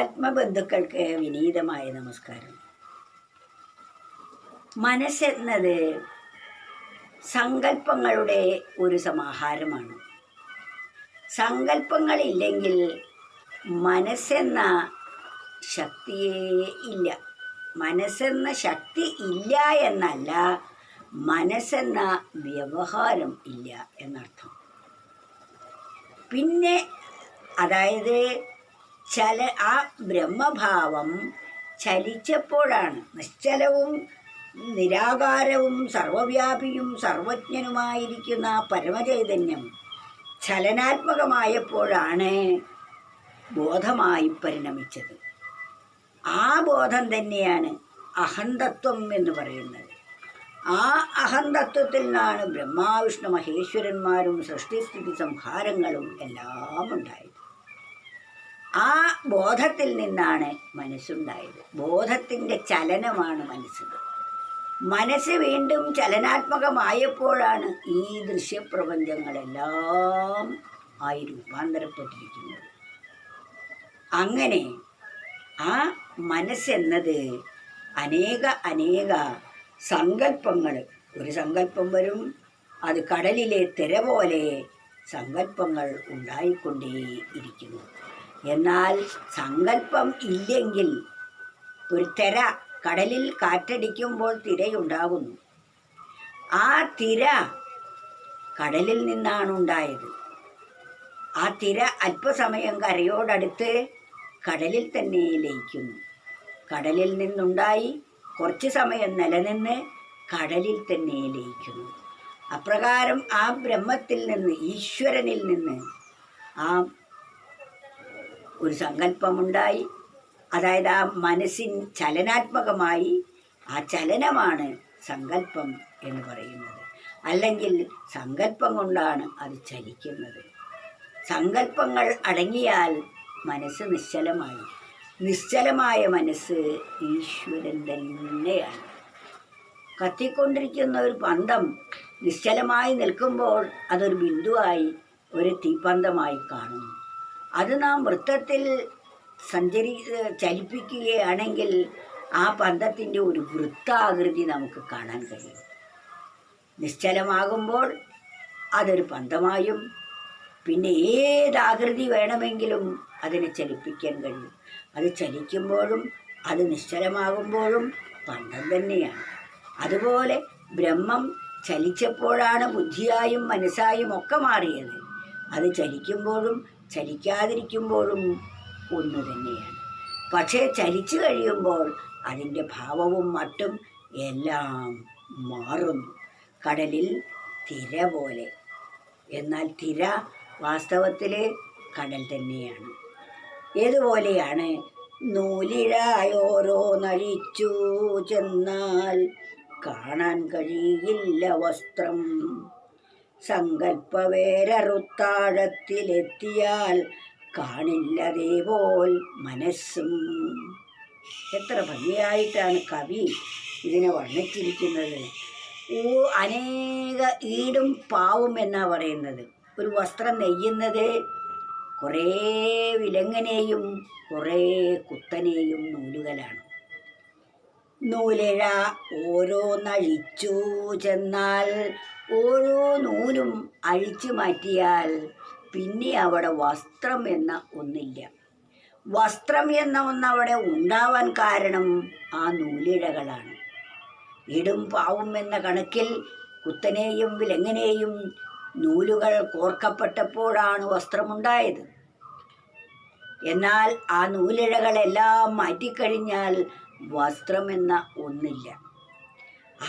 ആത്മബന്ധുക്കൾക്ക് വിനീതമായ നമസ്കാരം. മനസ്സെന്നത് സങ്കല്പങ്ങളുടെ ഒരു സമാഹാരമാണ്. സങ്കല്പങ്ങളില്ലെങ്കിൽ മനസ്സെന്ന ശക്തിയേ ഇല്ല. മനസ്സെന്ന ശക്തി ഇല്ല എന്നല്ല മനസ്സെന്ന വ്യവഹാരം ഇല്ല എന്നർത്ഥം. പിന്നെ അതായത് ചല ആ ബ്രഹ്മഭാവം ചലിച്ചപ്പോഴാണ്. നിശ്ചലവും നിരാകാരവും സർവവ്യാപിയും സർവജ്ഞനുമായിരിക്കുന്ന പരമചൈതന്യം ചലനാത്മകമായപ്പോഴാണ് ബോധമായി പരിണമിച്ചത്. ആ ബോധം തന്നെയാണ് അഹന്തത്വം എന്ന് പറയുന്നത്. ആ അഹന്തത്വത്തിൽ നിന്നാണ് ബ്രഹ്മാവിഷ്ണു മഹേശ്വരന്മാരും സൃഷ്ടിസ്ഥിതി സംഹാരങ്ങളും എല്ലാം ഉണ്ടായത് ആ ബോധത്തിൽ നിന്നാണ് മനസ്സുണ്ടായത്. ബോധത്തിന്റെ ചലനമാണ് മനസ്സ് മനസ്സ് വീണ്ടും ചലനാത്മകമായപ്പോഴാണ് ഈ ദൃശ്യപ്രപഞ്ചങ്ങളെല്ലാം ആയി രൂപാന്തരപ്പെട്ടിരിക്കുന്നത്. അങ്ങനെ ആ മനസ്സെന്നത് അനേക അനേക സങ്കല്പങ്ങൾ ഒരു സങ്കല്പം വരും അത് കടലിലെ തിര പോലെ സങ്കല്പങ്ങൾ ഉണ്ടായിക്കൊണ്ടേയിരിക്കുന്നു. എന്നാൽ സങ്കല്പം ഇല്ലെങ്കിൽ ഒരു തിര കടലിൽ കാറ്റടിക്കുമ്പോൾ തിരയുണ്ടാകുന്നു. ആ തിര കടലിൽ നിന്നാണ് ഉണ്ടായത്. ആ തിര അല്പസമയം കരയോടടുത്ത് കടലിൽ തന്നെ ലയിക്കുന്നു. കടലിൽ നിന്നുണ്ടായി കുറച്ച് സമയം നിലനിന്ന് കടലിൽ തന്നെ ലയിക്കുന്നു. അപ്രകാരം ആ ബ്രഹ്മത്തിൽ നിന്ന് ഈശ്വരനിൽ നിന്ന് ആ ഒരു സങ്കല്പമുണ്ടായി. അതായത് ആ മനസ്സിൻ ചലനാത്മകമായി ആ ചലനമാണ് സങ്കല്പം എന്ന് പറയുന്നത്. അല്ലെങ്കിൽ സങ്കല്പം കൊണ്ടാണ് അത് ചലിക്കുന്നത്. സങ്കല്പങ്ങൾ അടങ്ങിയാൽ മനസ്സ് നിശ്ചലമായി. നിശ്ചലമായ മനസ്സ് ഈശ്വരൻ തന്നെയാണ് കത്തിക്കൊണ്ടിരിക്കുന്ന ഒരു പന്തം നിശ്ചലമായി നിൽക്കുമ്പോൾ അതൊരു ബിന്ദുവായി ഒരു തീപ്പന്തമായി കാണുന്നു. അത് നാം വൃത്തത്തിൽ സഞ്ചരി ചലിപ്പിക്കുകയാണെങ്കിൽ ആ പന്തത്തിന്റെ ഒരു വൃത്താകൃതി നമുക്ക് കാണാൻ കഴിയും. നിശ്ചലമാകുമ്പോൾ അതൊരു പന്തമായും പിന്നെ ഏതാകൃതി വേണമെങ്കിലും അതിനെ ചലിപ്പിക്കാൻ കഴിയും. അത് ചലിക്കുമ്പോഴും അത് നിശ്ചലമാകുമ്പോഴും പന്തം തന്നെയാണ്. അതുപോലെ ബ്രഹ്മം ചലിച്ചപ്പോഴാണ് ബുദ്ധിയായും മനസ്സായും ഒക്കെ മാറിയത്. അത് ചലിക്കുമ്പോഴും ചലിക്കാതിരിക്കുമ്പോഴും ഒന്ന് തന്നെയാണ്. പക്ഷേ ചലിച്ചു കഴിയുമ്പോൾ അതിന്റെ ഭാവവും മട്ടും എല്ലാം മാറുന്നു. കടലിൽ തിര പോലെ. എന്നാൽ തിര വാസ്തവത്തിൽ കടൽ തന്നെയാണ്. ഏതുപോലെയാണ്? നൂലിഴായോരോ നഴിച്ചു ചെന്നാൽ കാണാൻ കഴിയില്ല വസ്ത്രം. സങ്കല്പവേരറുത്താഴത്തിലെത്തിയാൽ കാണില്ലതേപോൽ മനസ്സും. എത്ര ഭംഗിയായിട്ടാണ് കവി ഇതിനെ വർണിച്ചിരിക്കുന്നത്. അനേക ഈടും പാവും എന്നാ പറയുന്നത്. ഒരു വസ്ത്രം നെയ്യുന്നത് കുറേ വിലങ്ങനെയും കുറേ കുത്തനെയും നൂലുകലാണ് നൂലിഴ ഓരോന്നഴിച്ചു ചെന്നാൽ ഓരോ നൂലും അഴിച്ചു മാറ്റിയാൽ പിന്നെ അവിടെ വസ്ത്രം എന്ന ഒന്നില്ല. വസ്ത്രം എന്ന ഒന്നവിടെ ഉണ്ടാവാൻ കാരണം ആ നൂലിഴകളാണ്. ഇടും പാവും എന്ന കണക്കിൽ കുത്തനെയും വിലങ്ങനെയും നൂലുകൾ കോർക്കപ്പെട്ടപ്പോഴാണ് വസ്ത്രമുണ്ടായത്. എന്നാൽ ആ നൂലിഴകളെല്ലാം മാറ്റിക്കഴിഞ്ഞാൽ വസ്ത്രമെന്ന ഒന്നില്ല.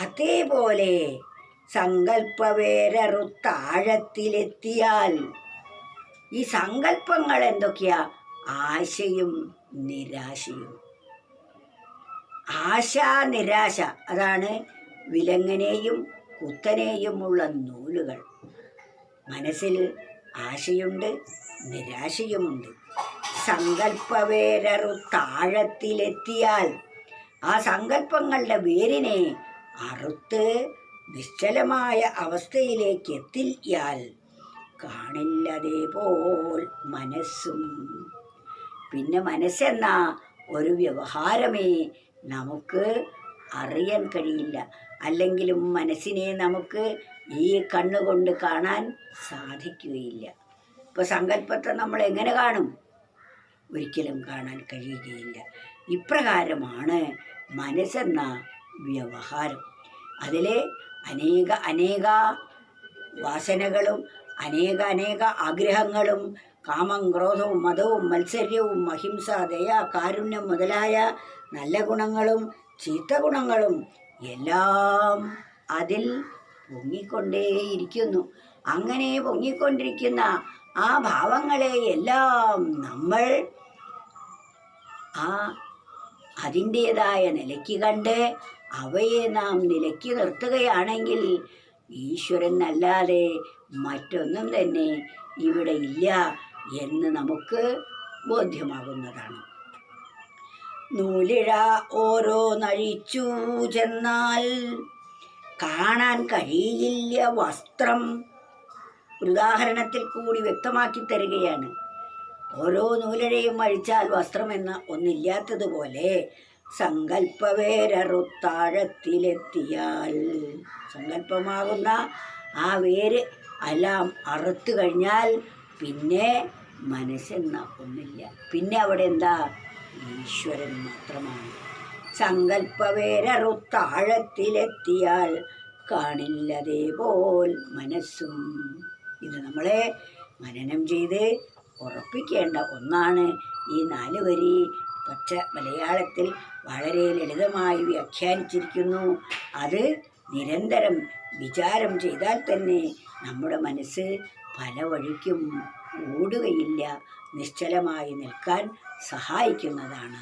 അതേപോലെ സങ്കല്പവേരറുത്താഴത്തിലെത്തിയാൽ ഈ സങ്കല്പങ്ങൾ എന്തൊക്കെയാ? ആശയും നിരാശയും. ആശ നിരാശ അതാണ് വിലങ്ങനെയും കുത്തനെയുമുള്ള നൂലുകൾ. മനസ്സിൽ ആശയുണ്ട് നിരാശയുമുണ്ട്. സങ്കല്പവേരറു താഴത്തിലെത്തിയാൽ ആ സങ്കല്പങ്ങളുടെ വേരിനെ അറുത്ത് നിശ്ചലമായ അവസ്ഥയിലേക്ക് എത്തിയാൽ കാണില്ലതേപോൽ മനസ്സും. പിന്നെ മനസ്സെന്ന ഒരു വ്യവഹാരമേ നമുക്ക് അറിയാൻ കഴിയില്ല. അല്ലെങ്കിലും മനസ്സിനെ നമുക്ക് ഈ കണ്ണുകൊണ്ട് കാണാൻ സാധിക്കുകയില്ല. ഇപ്പോൾ സങ്കല്പത്തെ നമ്മൾ എങ്ങനെ കാണും? ഒരിക്കലും കാണാൻ കഴിയുകയില്ല. ഇപ്രകാരമാണ് മനസ്സെന്ന വ്യവഹാരം. അതിലെ അനേക അനേക വാസനകളും അനേക അനേക ആഗ്രഹങ്ങളും കാമം ക്രോധവും മതവും മത്സര്യവും അഹിംസ ദയ കാരുണ്യം മുതലായ നല്ല ഗുണങ്ങളും ചീത്ത ഗുണങ്ങളും എല്ലാം അതിൽ പൊങ്ങിക്കൊണ്ടേയിരിക്കുന്നു. അങ്ങനെ പൊങ്ങിക്കൊണ്ടിരിക്കുന്ന ആ ഭാവങ്ങളെ എല്ലാം നമ്മൾ ആ അതിന്റേതായ നിലയ്ക്ക് കണ്ട് അവയെ നാം നിലയ്ക്ക് നിർത്തുകയാണെങ്കിൽ ഈശ്വരൻ അല്ലാതെ മറ്റൊന്നും തന്നെ ഇവിടെ ഇല്ല എന്ന് നമുക്ക് ബോധ്യമാകുന്നതാണ്. നൂലിഴ ഓരോ നഴിച്ചു ചെന്നാൽ കാണാൻ കഴിയില്ല വസ്ത്രം. ഉദാഹരണത്തിൽ കൂടി വ്യക്തമാക്കി തരികയാണ്. ഓരോ നൂലഴയും അഴിച്ചാൽ വസ്ത്രമെന്ന ഒന്നില്ലാത്തതുപോലെ സങ്കല്പവേരറുത്താഴത്തിലെത്തിയാൽ സങ്കല്പമാകുന്ന ആ വേര് എല്ലാം അറുത്തു കഴിഞ്ഞാൽ പിന്നെ മനസ്സെന്ന ഒന്നില്ല. പിന്നെ അവിടെ എന്താ? ഈശ്വരൻ മാത്രമാണ്. സങ്കല്പവേരറുത്താഴത്തിലെത്തിയാൽ കാണില്ലതേപോൽ മനസ്സും. ഇത് നമ്മളെ മനനം ചെയ്ത് ഉറപ്പിക്കേണ്ട ഒന്നാണ് ഈ നാല് വരി. പച്ച മലയാളത്തിൽ വളരെ ലളിതമായി വ്യാഖ്യാനിച്ചിരിക്കുന്നു. അത് നിരന്തരം വിചാരം ചെയ്താൽ തന്നെ നമ്മുടെ മനസ്സ് പല വഴിക്കും ഓടുകയില്ല. നിശ്ചലമായി നിൽക്കാൻ സഹായിക്കുന്നതാണ്.